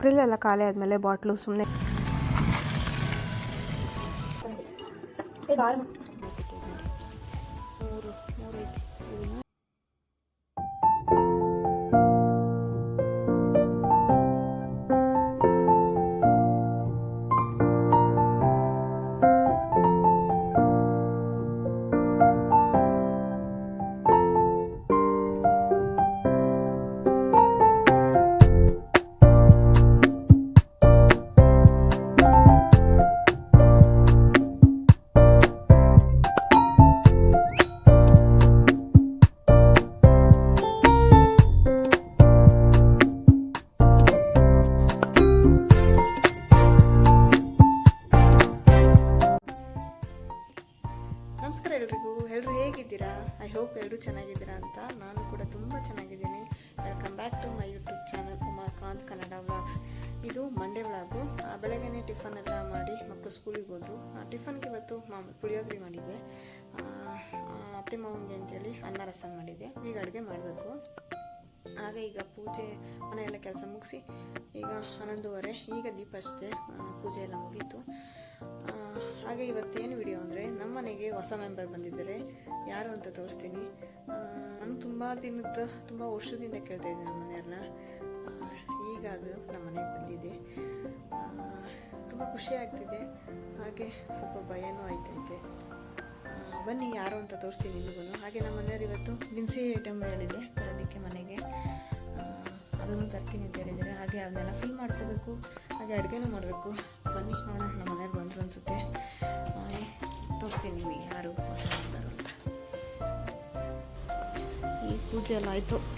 April ಎಲ್ಲ ಖಾಲಿ ಆದಮೇಲೆ ಬಾಟ್ಲು ಸುಮ್ಮನೆ ಮಂಡೇ ಆ ಬೆಳಗ್ಗೆನೇ ಟಿಫನ್ ಎಲ್ಲ ಮಾಡಿ ಮಕ್ಕಳು ಸ್ಕೂಲಿಗೆ ಹೋದರು. ಟಿಫನ್ಗೆ ಇವತ್ತು ಮಾಮೂಲಿ ಪುಳಿಯೋಗರೆ ಮಾಡಿದ್ದೆ. ಆ, ಆ, ಅತ್ತೆ ಮಾವನಿಗೆ ಅಂತೇಳಿ ಅನ್ನ ರಸ ಮಾಡಿದ್ದೆ. ಈಗ ಅಡುಗೆ ಮಾಡಬೇಕು. ಹಾಗೆ ಈಗ ಪೂಜೆ ಮನೆಯೆಲ್ಲ ಕೆಲಸ ಮುಗಿಸಿ ಈಗ ಹನ್ನೊಂದುವರೆ ಈಗ ದೀಪ ಅಷ್ಟೇ ಪೂಜೆ ಎಲ್ಲ ಮುಗೀತು. ಆ, ಹಾಗೆ ಇವತ್ತೇನು ವಿಡಿಯೋ ಅಂದರೆ ನಮ್ಮ ಮನೆಗೆ ಹೊಸ ಮೆಂಬರ್ ಬಂದಿದ್ದಾರೆ. ಯಾರು ಅಂತ ತೋರಿಸ್ತೀನಿ. ನಾನು ತುಂಬ ದಿನದ ತುಂಬ ವರ್ಷದಿಂದ ಕೇಳ್ತಾ ಇದ್ದೀನಿ ನಮ್ಮ ಮನೆಯವ್ರನ್ನ. ಆ, ಈಗ ಅದು ನಮ್ಮ ಮನೆಗೆ ಬಂದಿದೆ. ತುಂಬ ಖುಷಿ ಆಗ್ತಿದೆ. ಹಾಗೆ ಸ್ವಲ್ಪ ಭಯನೂ ಆಯ್ತೈತೆ. ಬನ್ನಿ ಯಾರು ಅಂತ ತೋರಿಸ್ತೀನಿ ನಿಮಗೂ ಹಾಗೆ ನಮ್ಮ ಮನೆಯವ್ರು ಇವತ್ತು ದಿನಸಿ ಐಟಮ್ ಹೇಳಿದೆ. ತರೋದಕ್ಕೆ ಮನೆಗೆ. ಅದನ್ನು ತರ್ತೀನಿ ಅಂತ ಹೇಳಿದ್ದಾರೆ. ಹಾಗೆ ಅದನ್ನೆಲ್ಲ ಫಿಲ್ ಮಾಡ್ಕೋಬೇಕು. ಹಾಗೆ ಅಡುಗೆನೂ ಮಾಡಬೇಕು. ಬನ್ನಿ ನೋಡೋಣ, ನಮ್ಮ ಮನೆಯವ್ರು ಬಂದರು ಅನಿಸುತ್ತೆ. ತೋರಿಸ್ತೀನಿ ನಿಮಗೆ ಯಾರು ಅಂತ. ಈ ಪೂಜೆ ಎಲ್ಲ ಆಯಿತು.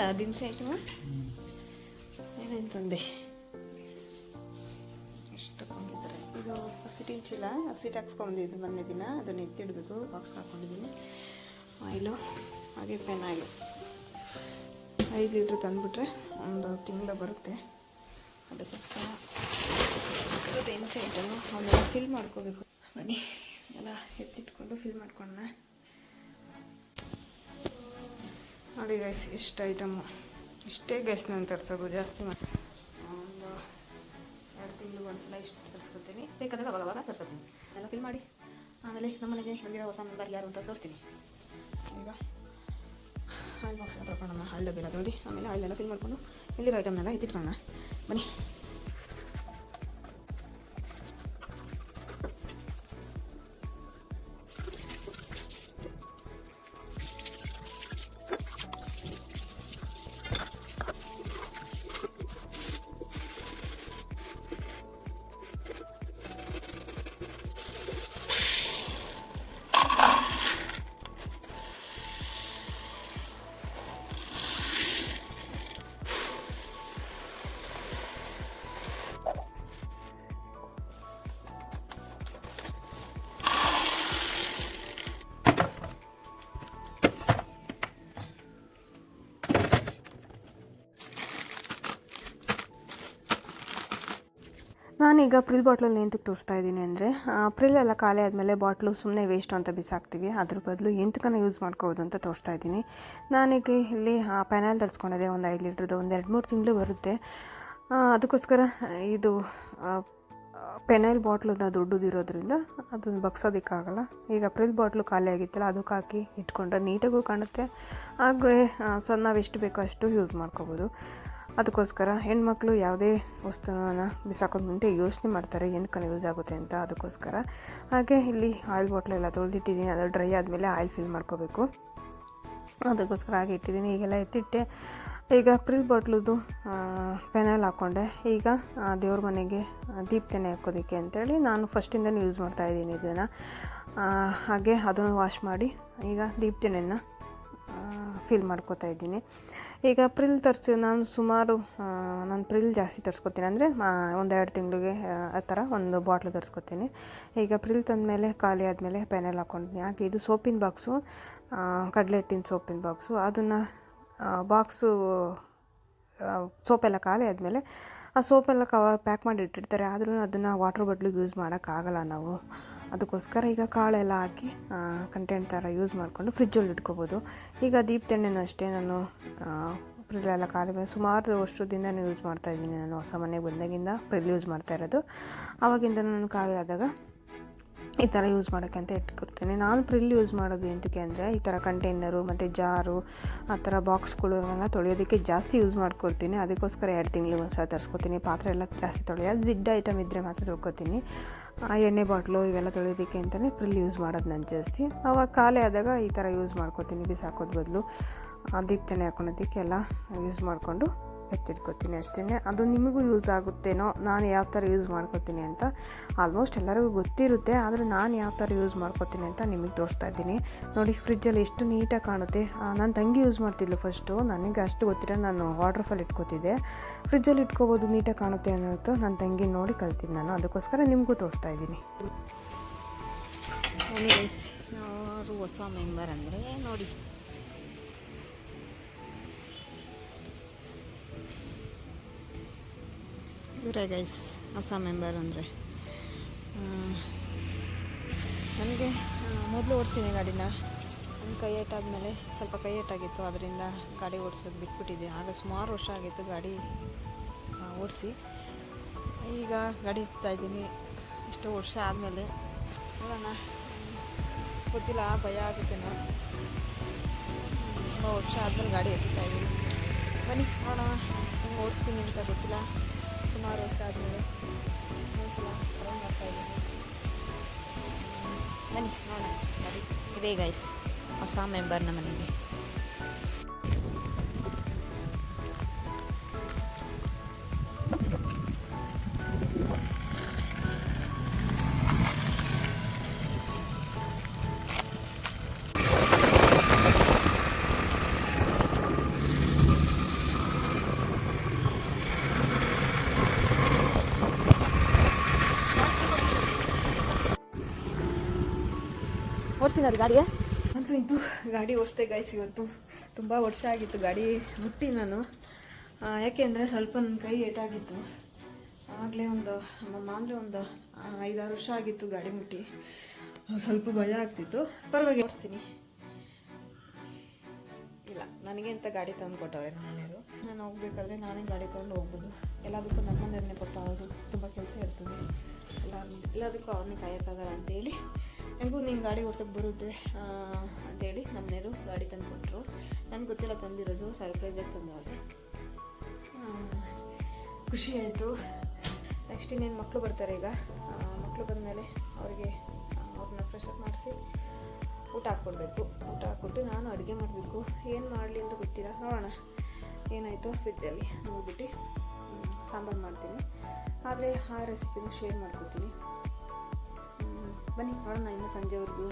ಒಂದ ದಿನಸಿ ಐಟಮ ಏನೇನು ತಂದೆ ಎಷ್ಟು ತಗೊಂಡಿದ್ದಾರೆ ಇದು ಹಸಿಟಿನ ಚೀಲ ಹಸಿಟ್ ಹಾಕ್ಸ್ಕೊಂಡಿದ್ದು ಮೊನ್ನೆ ದಿನ, ಅದನ್ನು ಎತ್ತಿಡಬೇಕು ಬಾಕ್ಸ್ ಹಾಕ್ಕೊಂಡಿದ್ದೀನಿ ಆಯಿಲು, ಹಾಗೆ ಪೆನ್ ಆಯಿಲು. ಐದು ಲೀಟ್ರ್ ತಂದುಬಿಟ್ರೆ ಒಂದು ತಿಂಗಳು ಬರುತ್ತೆ. ಅದಕ್ಕೋಸ್ಕರ ಅದು ಐಟಮು ಅವನ್ನೆಲ್ಲ ಫಿಲ್ ಮಾಡ್ಕೋಬೇಕು. ಬನ್ನಿ, ಎಲ್ಲ ಎತ್ತಿಟ್ಕೊಂಡು ಫಿಲ್ ಮಾಡ್ಕೊಳ್ಳೋಣ ನೋಡಿ ಗೈಸ್ ಇಷ್ಟು ಐಟಮು ಇಷ್ಟೇ ಗೈಸ್ ನಾನು ತರಿಸೋದು, ಜಾಸ್ತಿ ಮಾಡಿ ಒಂದು ಎರಡು ತಿಂಗಳು ಒಂದ್ಸಲ ಇಷ್ಟು ತರಿಸ್ಕೊತೀನಿ. ಬೇಕಾದಾಗ ಅವಾಗ ಅವಾಗ ತರಿಸ್ಕೊತೀನಿ. ಎಲ್ಲ ಫಿಲ್ ಮಾಡಿ. ಆಮೇಲೆ ನಮ್ಮನೆಗೆ ಬಂದಿರೋ ಹೊಸ ಮೆಂಬರ್ ಯಾರು ಅಂತ ತೋರಿಸ್ತೀನಿ. ಈಗ ಆಯಿಲ್ ಬಾಕ್ಸ್ ತಗೊಳ್ಳೋಣ ಆಯಿಲ್ ಡಬ್ಬಿ ಎಲ್ಲ ನೋಡಿ ಆಮೇಲೆ ಆಯಿಲ್ ಎಲ್ಲ ಫಿಲ್ ಮಾಡಿಕೊಂಡು ಇಲ್ಲಿರೋ ಐಟಮ್ನೆಲ್ಲ ಎತ್ತಿಟ್ಕೊಳ್ಳೋಣ. ಬನ್ನಿ. ನಾನೀಗ ಪ್ರಿಲ್ ಬಾಟ್ಲಲ್ಲಿ ಎಂತಕ್ಕೆ ತೋರಿಸ್ತಾ ಇದ್ದೀನಿ ಅಂದರೆ ಪ್ರಿಲ್ ಎಲ್ಲ ಖಾಲಿ ಆದಮೇಲೆ ಬಾಟ್ಲು ಸುಮ್ಮನೆ ವೇಸ್ಟ್ ಅಂತ ಬಿಸಾಕ್ತೀವಿ. ಅದ್ರ ಬದಲು ಎಂತಕನ ಯೂಸ್ ಮಾಡ್ಕೋಬೋದು ಅಂತ ತೋರಿಸ್ತಾ ಇದ್ದೀನಿ. ನಾನೀಗ ಇಲ್ಲಿ ಪೆನಲ್ ತರಿಸ್ಕೊಂಡಿದ್ದೆ. ಒಂದು ಐದು ಲೀಟ್ರದ್ದು ಒಂದು ಎರಡು ಮೂರು ತಿಂಗಳು ಬರುತ್ತೆ. ಅದಕ್ಕೋಸ್ಕರ ಇದು ಪೆನೈಲ್ ಬಾಟ್ಲನ್ನ ದೊಡ್ಡದಿರೋದ್ರಿಂದ ಅದನ್ನು ಬಗ್ಸೋದಕ್ಕಾಗಲ್ಲ. ಈಗ ಪ್ರಿಲ್ ಬಾಟ್ಲು ಖಾಲಿ ಆಗಿತ್ತಲ್ಲ ಅದಕ್ಕೆ ಹಾಕಿ ಇಟ್ಕೊಂಡ್ರೆ ನೀಟಾಗೂ ಕಾಣುತ್ತೆ. ಹಾಗೆ ಆ, ಸೊ ನಾವು ಎಷ್ಟು ಬೇಕೋ ಅಷ್ಟು ಯೂಸ್ ಮಾಡ್ಕೋಬೋದು. ಅದಕ್ಕೋಸ್ಕರ ಹೆಣ್ಮಕ್ಳು ಯಾವುದೇ ವಸ್ತುನ ಬಿಸಾಕೋದು ಮುಂದೆ ಯೋಚನೆ ಮಾಡ್ತಾರೆ ಏನಕ್ಕೆ ಯೂಸ್ ಆಗುತ್ತೆ ಅಂತ? ಅದಕ್ಕೋಸ್ಕರ. ಹಾಗೆ ಇಲ್ಲಿ ಆಯಿಲ್ ಬಾಟ್ಲೆಲ್ಲ ತೊಳೆದಿಟ್ಟಿದ್ದೀನಿ, ಅದು ಡ್ರೈ ಆದಮೇಲೆ ಆಯಿಲ್ ಫಿಲ್ ಮಾಡ್ಕೋಬೇಕು. ಅದಕ್ಕೋಸ್ಕರ ಹಾಗೆ ಇಟ್ಟಿದ್ದೀನಿ. ಈಗೆಲ್ಲ ಎತ್ತಿಟ್ಟೆ. ಈಗ ಪ್ರಿಲ್ ಬಾಟ್ಲದ್ದು ಪೆನಲ್ ಹಾಕ್ಕೊಂಡೆ ಈಗ ದೇವ್ರ ಮನೆಗೆ ದೀಪ್ತೆನೆ ಹಾಕೋದಕ್ಕೆ ಅಂತೇಳಿ ನಾನು ಫಸ್ಟಿಂದನೂ ಯೂಸ್ ಮಾಡ್ತಾಯಿದ್ದೀನಿ ಇದನ್ನು. ಹಾಗೆ ಅದನ್ನು ವಾಶ್ ಮಾಡಿ, ಈಗ ದೀಪ್ತೆನೆಯನ್ನು ಫಿಲ್ ಮಾಡ್ಕೋತಾ ಇದ್ದೀನಿ. ಈಗ ಪ್ರಿಲ್ ತರಿಸಿ, ನಾನು ಸುಮಾರು ನಾನು ಪ್ರಿಲ್ ಜಾಸ್ತಿ ತರಿಸ್ಕೊತೀನಿ. ಅಂದರೆ ಒಂದೆರಡು ತಿಂಗಳಿಗೆ, ಆ ಥರ ಒಂದು ಬಾಟ್ಲು ತರಿಸ್ಕೊತೀನಿ. ಈಗ ಪ್ರಿಲ್ ತಂದಮೇಲೆ ಖಾಲಿ ಆದಮೇಲೆ ಪೆನೆಲ್ ಹಾಕ್ಕೊಂಡಿದ್ದೀನಿ. ಯಾಕೆ ಇದು ಸೋಪಿನ ಬಾಕ್ಸು ಕಡಲೆ ಹಿಟ್ಟಿನ ಸೋಪಿನ ಬಾಕ್ಸು ಅದನ್ನು ಬಾಕ್ಸು ಸೋಪೆಲ್ಲ ಖಾಲಿ ಆದಮೇಲೆ ಆ ಸೋಪೆಲ್ಲ ಕವ ಪ್ಯಾಕ್ ಮಾಡಿ ಇಟ್ಟಿರ್ತಾರೆ. ಆದರೂ ಅದನ್ನು ವಾಟ್ರ್ ಬಾಟ್ಲಿಗೆ ಯೂಸ್ ಮಾಡೋಕ್ಕಾಗಲ್ಲ ನಾವು. ಅದಕ್ಕೋಸ್ಕರ ಈಗ ಕಾಳೆಲ್ಲ ಹಾಕಿ ಕಂಟೆಂಟ್ ಥರ ಯೂಸ್ ಮಾಡಿಕೊಂಡು ಫ್ರಿಜ್ಜಲ್ಲಿ ಇಟ್ಕೋಬೋದು. ಈಗ ದೀಪ್ ಎಣ್ಣೆನೂ ಅಷ್ಟೇ ನಾನು ಫ್ರಿಲ್ಲೆಲ್ಲ ಖಾಲಿ ಸುಮಾರು ಸುಮಾರು ನಾನು ಯೂಸ್ ಮಾಡ್ತಾ ಇದ್ದೀನಿ ನಾನು ಹೊಸ ಮನೆಗೆ ಬಂದಾಗಿಂದ ಫ್ರಿಲ್ ಯೂಸ್ ಮಾಡ್ತಾ ಇರೋದು. ಆವಾಗಿಂದ ನಾನು ಖಾಲಿ ಆದಾಗ ಈ ಥರ ಯೂಸ್ ಮಾಡೋಕ್ಕೆ ಅಂತ ಇಟ್ಕೊಡ್ತೇನೆ. ನಾನು ಪ್ರಿಲ್ ಯೂಸ್ ಮಾಡೋದು ಎಂತಕ್ಕೆ ಅಂದರೆ, ಈ ಥರ ಕಂಟೈನರು ಮತ್ತು ಜಾರು, ಆ ಥರ ಬಾಕ್ಸ್ಗಳು ಎಲ್ಲ ತೊಳೆಯೋದಕ್ಕೆ ಜಾಸ್ತಿ ಯೂಸ್ ಮಾಡ್ಕೊಡ್ತೀನಿ. ಅದಕ್ಕೋಸ್ಕರ ಎರಡು ತಿಂಗಳಿಗೆ ಒಂದು ಸಲ ತರಿಸ್ಕೊತೀನಿ. ಪಾತ್ರೆ ಎಲ್ಲ ಜಾಸ್ತಿ ತೊಳೆಯೋದು ಜಿಡ್ ಐಟಮ್ ಇದ್ದರೆ ಮಾತ್ರ ತೊಳ್ಕೊತೀನಿ. ಆ ಎಣ್ಣೆ ಬಾಟ್ಲು ಇವೆಲ್ಲ ತೊಳೆಯೋದಕ್ಕೆ ಅಂತಲೇ ಪ್ರಿಲ್ ಯೂಸ್ ಮಾಡೋದು ನಾನು ಜಾಸ್ತಿ. ಅವಾಗ ಖಾಲಿ ಆದಾಗ ಈ ಥರ ಯೂಸ್ ಮಾಡ್ಕೊತೀನಿ ಬಿಸಾಕೋದು ಬದಲು. ದೀಪ್ತನೆ ತೆನೆ ಹಾಕೊಳೋದಕ್ಕೆ ಎಲ್ಲ ಯೂಸ್ ಮಾಡಿಕೊಂಡು ಎತ್ತಿಟ್ಕೊತೀನಿ ಅಷ್ಟೇ ಅದು ನಿಮಗೂ ಯೂಸ್ ಆಗುತ್ತೇನೋ ನಾನು ಯಾವ ಥರ ಯೂಸ್ ಮಾಡ್ಕೊತೀನಿ ಅಂತ. ಆಲ್ಮೋಸ್ಟ್ ಎಲ್ಲರಿಗೂ ಗೊತ್ತಿರುತ್ತೆ, ಆದರೆ ನಾನು ಯಾವ ಥರ ಯೂಸ್ ಮಾಡ್ಕೋತೀನಿ ಅಂತ ನಿಮಗೆ ತೋರಿಸ್ತಾ ಇದ್ದೀನಿ. ನೋಡಿ ಫ್ರಿಜ್ಜಲ್ಲಿ ಎಷ್ಟು ನೀಟಾಗಿ ಕಾಣುತ್ತೆ. ನನ್ನ ತಂಗಿ ಯೂಸ್ ಮಾಡ್ತಿದ್ಲು ಫಸ್ಟು ನನಗೆ ಅಷ್ಟು ಗೊತ್ತಿರೋ ನಾನು ವಾಟರ್ ಫಾಲ್ ಇಟ್ಕೋತಿದ್ದೆ. ಫ್ರಿಜ್ಜಲ್ಲಿ ಇಟ್ಕೋಬೋದು ನೀಟಾಗಿ ಕಾಣುತ್ತೆ ಅನ್ನೋದು ನನ್ನ ತಂಗಿ ನೋಡಿ ಕಲ್ತಿದ್ದು ನಾನು. ಅದಕ್ಕೋಸ್ಕರ ನಿಮಗೂ ತೋರಿಸ್ತಾ ಇದ್ದೀನಿ. ಹೊಸ ಮೆಂಬರ್ ಅಂದರೆ ನೋಡಿ. ಇವರೇ ಗೈಸ್ ಹೊಸ ಮೆಂಬರ್ ಅಂದರೆ. ನನಗೆ ಮೊದಲು ಓಡಿಸಿದೆ ಗಾಡಿನ. ನನ್ನ ಕೈ ಏಟಾದಮೇಲೆ ಸ್ವಲ್ಪ ಕೈ ಏಟಾಗಿತ್ತು ಅದರಿಂದ ಗಾಡಿ ಓಡಿಸೋದು ಬಿಟ್ಬಿಟ್ಟಿದೆ ಆಗ ಸುಮಾರು ವರ್ಷ ಆಗಿತ್ತು ಗಾಡಿ ಓಡಿಸಿ. ಈಗ ಗಾಡಿ ಇದ್ದೀನಿ. ಇಷ್ಟು ವರ್ಷ ಆದಮೇಲೆ. ನೋಡೋಣ. ಗೊತ್ತಿಲ್ಲ, ಭಯ ಆಗುತ್ತೇನೋ ತುಂಬ ವರ್ಷ ಆದಮೇಲೆ ಗಾಡಿ ಇದ್ದೀನಿ. ಬನ್ನಿ, ನೋಡೋಣ. ಹೆಂಗೆ ಓಡಿಸ್ತೀನಿ ಅಂತ ಗೊತ್ತಿಲ್ಲ. ಸುಮಾರು ವರ್ಷ ಆದಮೇಲೆ ಒಂದ್ಸಲ ಟ್ರೈ ಮಾಡ್ತಾ ಇದ್ದೀನಿ. ಬನ್ನಿ, ನೋಡೋಣ. ಇದೇ ಗೈಸ್ ಹೊಸ ಮೆಂಬರ್ ನಮ್ಮ ಮನೆಗೆ. ಓಡಿಸ್ತೀನಿ ಅದು ಗಾಡಿಗೆ ಅಂತೂ ಇಂತೂ ಗಾಡಿ ಓಡಿಸ್ದೆ ಗೈಸ್ ಇವತ್ತು ತುಂಬ ವರ್ಷ ಆಗಿತ್ತು ಗಾಡಿ ಮುಟ್ಟಿ ನಾನು. ಯಾಕೆ ಅಂದರೆ ಸ್ವಲ್ಪ ನನ್ನ ಕೈ ಏಟಾಗಿತ್ತು ಆಗಲೇ ಒಂದು, ನಮ್ಮ ಅಂದರೆ ಒಂದು ಐದಾರು ವರ್ಷ ಆಗಿತ್ತು ಗಾಡಿ ಮುಟ್ಟಿ. ಸ್ವಲ್ಪ ಭಯ ಆಗ್ತಿತ್ತು. ಪರವಾಗಿ ಓಡಿಸ್ತೀನಿ. ಇಲ್ಲ, ನನಗೆ ಅಂತ ಗಾಡಿ ತಂದು ಕೊಟ್ಟವ್ರೆ ನಮ್ಮ ಮನೆಯವರು. ನಾನು ಹೋಗ್ಬೇಕಾದ್ರೆ ನಾನೇ ಗಾಡಿ ತಗೊಂಡು ಹೋಗ್ಬೋದು. ಎಲ್ಲದಕ್ಕೂ ನಮ್ಮ ಮನೆಯವ್ರನ್ನೇ ಕೊಟ್ಟ ಅವರು ತುಂಬ ಕೆಲಸ ಇರ್ತದೆ. ಎಲ್ಲ ಎಲ್ಲದಕ್ಕೂ ಅವ್ರನ್ನೇ ಕಾಯೋಕ್ಕಾಗಲ್ಲ ಅಂತೇಳಿ ಹೆಂಗೂ ನೀನು ಗಾಡಿ ಓಡ್ಸೋಕೆ ಬರುತ್ತೆ ಅಂತೇಳಿ ನಮ್ಮನೆಯವರು ಗಾಡಿ ತಂದು ಕೊಟ್ಟರು ನನಗೆ ಗೊತ್ತಿಲ್ಲ ತಂದಿರೋದು ಸರ್ಪ್ರೈಸಾಗಿ ತಂದವ್ರೆ. ಖುಷಿ ಆಯಿತು. ನೆಕ್ಸ್ಟ್ ಇನ್ನೇನು ಮಕ್ಕಳು ಬರ್ತಾರೆ ಈಗ. ಮಕ್ಕಳು ಬಂದಮೇಲೆ ಅವರಿಗೆ ಅವ್ರನ್ನ ಫ್ರೆಶ್ ಅಪ್ ಮಾಡಿಸಿ ಊಟ ಹಾಕ್ಕೊಡ್ಬೇಕು. ಊಟ ಹಾಕ್ಕೊಟ್ಟು ನಾನು ಅಡುಗೆ ಮಾಡಬೇಕು. ಏನು ಮಾಡಲಿ ಅಂತ ಗೊತ್ತಿಲ್ಲ. ನೋಡೋಣ. ಏನಾಯಿತು ಫ್ರಿಜ್ಜಲ್ಲಿ ನೋಡ್ಬಿಟ್ಟು ಸಾಂಬಾರು ಮಾಡ್ತೀನಿ. ಆದರೆ ಆ ರೆಸಿಪಿನೂ ಶೇರ್ ಮಾಡ್ಕೊತೀನಿ. ಬನ್ನಿ, ನೋಡೋಣ ಇನ್ನು ಸಂಜೆವರೆಗೂ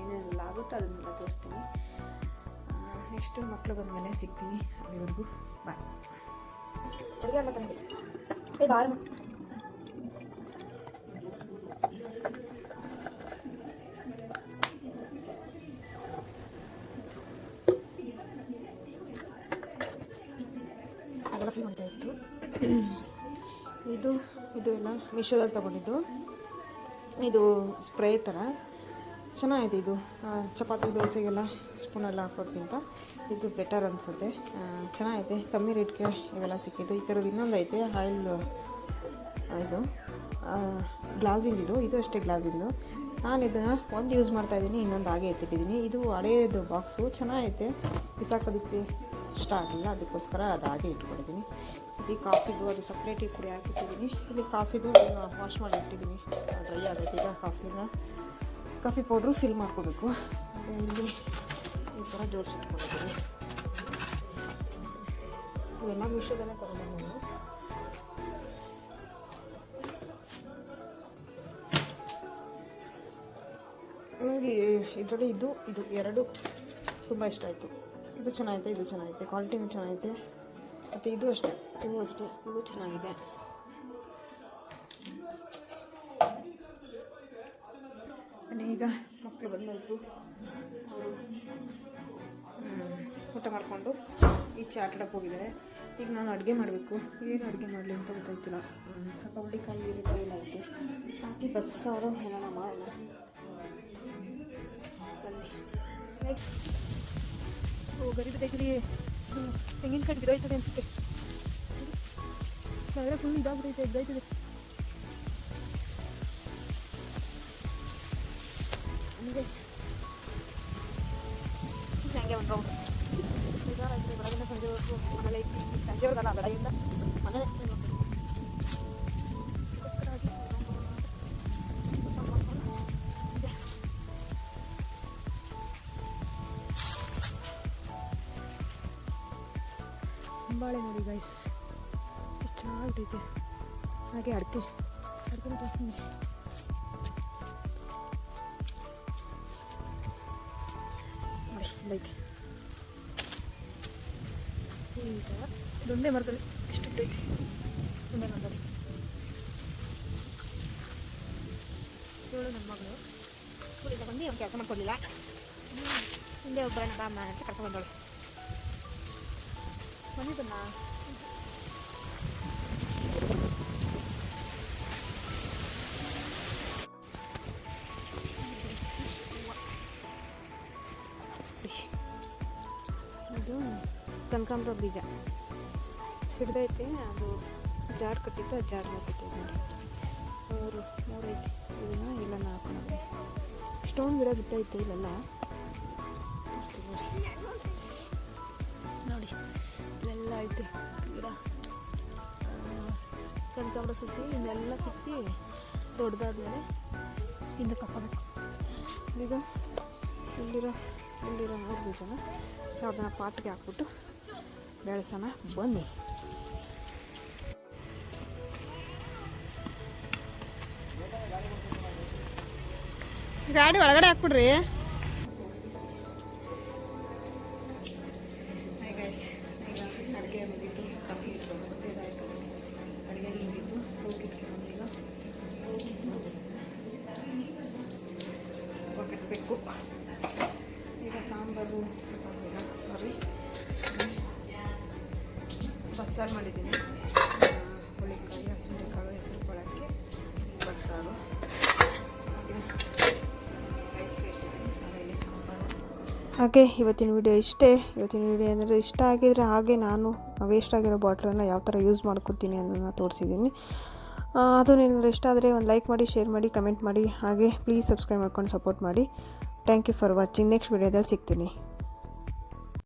ಏನೇನೆಲ್ಲ ಆಗುತ್ತೋ ಅದನ್ನೆಲ್ಲ ತೋರಿಸ್ತೀನಿ. ನೆಕ್ಸ್ಟು ಮಕ್ಕಳು ಬಂದಮೇಲೆ ಸಿಗ್ತೀನಿ ಅಲ್ಲಿವರೆಗೂ. ಬಾಯ್ ಅಡುಗೆ ಮಾಡ್ತಾನೆ ಏ ಮಾಡ್ತಾ ಇತ್ತು. ಇದು ಇದು ಎಲ್ಲ ಮೀಶೋದಲ್ಲಿ ತೊಗೊಂಡಿದ್ದು. ಇದು ಸ್ಪ್ರೇ ಥರ. ಚೆನ್ನಾಗಿದೆ ಇದು. ಚಪಾತಿ ದೋಸೆಗೆಲ್ಲ ಸ್ಪೂನೆಲ್ಲ ಹಾಕೋದ್ಕಿಂತ ಇದು ಬೆಟರ್ ಅನಿಸುತ್ತೆ. ಚೆನ್ನಾಗಿದೆ. ಕಮ್ಮಿ ರೇಟ್ಗೆ ಇವೆಲ್ಲ ಸಿಕ್ಕಿದ್ದು. ಈ ಥರದ್ದು ಇನ್ನೊಂದು ಐತೆ, ಆಯಿಲ್ ಇದು. ಗ್ಲಾಸಿಂದು ಇದು. ಇದು ಅಷ್ಟೇ ಗ್ಲಾಸಿಂದು. ನಾನು ಇದನ್ನು ಒಂದು ಯೂಸ್ ಮಾಡ್ತಾಯಿದ್ದೀನಿ ಇನ್ನೊಂದು ಹಾಗೆ ಎತ್ತಿಟ್ಟಿದ್ದೀನಿ. ಇದು ಹಳೆಯದು ಬಾಕ್ಸು. ಚೆನ್ನಾಗೈತೆ. ಬಿಸಾಕೋದಕ್ಕೆ ಇಷ್ಟ ಆಗಲಿಲ್ಲ. ಅದಕ್ಕೋಸ್ಕರ ಅದು ಹಾಗೆ ಇಟ್ಕೊಂಡಿದ್ದೀನಿ. ಈ ಕಾಫಿದು ಅದು ಸಪ್ರೇಟಿಗೆ ಕುಡಿ ಹಾಕಿಟ್ಟಿದ್ದೀನಿ. ಇಲ್ಲಿ ಕಾಫಿದು ವಾಶ್ ಮಾಡಿ ಇಟ್ಟಿದ್ದೀನಿ. ಡ್ರೈ ಆಗುತ್ತೆ ಈಗ ಕಾಫಿನ ಕಾಫಿ ಪೌಡ್ರು ಫಿಲ್ ಮಾಡ್ಕೋಬೇಕು ಇಲ್ಲಿ ಈ ಥರ ಜೋಡಿಸಿಟ್ಕೊಂಡಿದ್ದೀನಿ ಎಲ್ಲ ಮಿಶೋದಲ್ಲೇ ತೊಗೊಂಡೆ ನಾನು ನನಗೆ ಇದರಲ್ಲಿ ಇದು ಇದು ಎರಡು ತುಂಬ ಇಷ್ಟ ಆಯಿತು ಇದು ಚೆನ್ನಾಗಿದೆ ಇದು ಚೆನ್ನಾಗಿದೆ ಕ್ವಾಲಿಟಿನೂ ಚೆನ್ನಾಗಿದೆ ಮತ್ತು ಇದು ಅಷ್ಟೇ ಇದು ಅಷ್ಟೇ ಇದು ಚೆನ್ನಾಗಿದೆ ಈಗ ಮಕ್ಕಳು ಬಂದಾಯಿತು ಅವರು ಊಟ ಮಾಡಿಕೊಂಡು ಈಚೆ ಆಟ ಆಡಕ್ಕೆ ಹೋಗಿದ್ದಾರೆ. ಈಗ ನಾನು ಅಡುಗೆ ಮಾಡಬೇಕು. ಏನು ಅಡುಗೆ ಮಾಡಲಿ ಅಂತ ಗೊತ್ತಾಯ್ತಿಲ್ಲ. ಸ್ವಲ್ಪ ಹುಳಿಕಾಯಿ ಎಲ್ಲ ಐತೆ ಹಾಕಿ ಬಸ್ಸಾರು ಏನೋ ಮಾಡೋಣ. ಬನ್ನಿ. ಆಯ್ತು. ಓ ಗರಿ ಬಿದ್ದೈತ್ರಿ ತೆಂಗಿನಕಾಯಿ ಬಿದ್ದೋಯ್ತದೆ ಅನ್ಸುತ್ತೆ. ಕೆಳಗಡೆ ಫುಲ್ ಇದಾಗ್ಬಿಟ್ಟೈತೆ ಎದ್ದೋಯ್ತದೆ ಮನೇಲೆ ಐತಿ ಸಂಜೆವರೆಗಲ್ಲ ಬೆಳಗಿಂದ ಮನೇಲೆ ಅದಕ್ಕೋಸ್ಕರವಾಗಿ ಇದೆ. ಬಾಳೆ ನೋಡಿ ಗೈಸ್ ಎಷ್ಟು ಚೆನ್ನಾಗಿಟ್ಟೈತೆ ಹಾಗೆ ಅಡಿಕೆ. ಅಡಿಕೆ ತೋರಿಸ್ತೀನಿ ಇಲ್ಲೈತೆ ಈಗ ದೊಣ್ಣೆ ಮರದಲ್ಲಿ ಎಷ್ಟು ಐತೆ ದೊಣ್ಣೆ ಮರದಲ್ಲಿ. ಇವಳು ನನ್ನ ಮಗಳು. ಸ್ಕೂಲಿಂದ ಬಂದು ಅವ್ನು ಕೆಲಸ ಮಾಡ್ಕೊಡ್ಲಿಲ್ಲ. ಹಿಂದೆ ಒಬ್ಬರನ್ನ ಬಾಮ್ಮ ಅಂತ ಕರ್ಕೊಂಡು ಬಂದವಳು. ಬನ್ನ ಕನಕಾಂಬರ ಬೀಜ. ಸಿಡ್ದೈತೆ, ಅದು ಜಾರ್ ಕಟ್ಟಿತ್ತು ಅದು ಜಾರ್ ಹಾಕಿತ್ತು ನೋಡಿ. ಮೂರು ಮೂರು ಐತಿ ಇದನ್ನ ಇಲ್ಲ ಹಾಕೊಂಡು ಸ್ಟೋನ್ ಗಿಡ ಬಿಟ್ಟೈತೆ ಇಲ್ಲೆಲ್ಲ. ನೋಡಿ. ಇಲ್ಲೆಲ್ಲ ಐತೆ ಗಿಡ. ಕನಕಾಂಬ್ರ ಇನ್ನೆಲ್ಲ ಇದನ್ನೆಲ್ಲ ಕಿತ್ತಿ ದೊಡ್ಡದಾದ್ಮೇಲೆ ಹಿಂದಕ್ಕೆ ಹಾಕೋಬೇಕು ಈಗ ಇಲ್ಲಿರೋ ಇಲ್ಲಿರೋ ಮೂರು ಬೀಜನ ಅದನ್ನ ಪಾಟ್ಗೆ ಹಾಕ್ಬಿಟ್ಟು ಬೆಳೆಸೋಣ ಬನ್ನಿ. ಗಾಡಿ ಒಳಗಡೆ ಹಾಕ್ಬಿಡ್ರಿ. ಹಾಗೆ ಇವತ್ತಿನ ವಿಡಿಯೋ ಇಷ್ಟೇ. ಇವತ್ತಿನ ವಿಡಿಯೋ ಅಂದರೆ ಇಷ್ಟ ಆಗಿದರೆ ಹಾಗೆ ನಾನು ವೇಸ್ಟ್ ಆಗಿರೋ ಬಾಟ್ಲನ್ನು ಯಾವ ಥರ ಯೂಸ್ ಮಾಡ್ಕೊತೀನಿ ಅನ್ನೋದನ್ನ ತೋರಿಸಿದ್ದೀನಿ. ಅದು ಏನಾದರೂ ಇಷ್ಟ ಆದರೆ ಒಂದು ಲೈಕ್ ಮಾಡಿ ಶೇರ್ ಮಾಡಿ ಕಮೆಂಟ್ ಮಾಡಿ. ಹಾಗೆ ಪ್ಲೀಸ್ ಸಬ್ಸ್ಕ್ರೈಬ್ ಮಾಡ್ಕೊಂಡು ಸಪೋರ್ಟ್ ಮಾಡಿ. Thank you for watching next ವಿಡಿಯೋದಲ್ಲಿ ಸಿಗ್ತೀನಿ.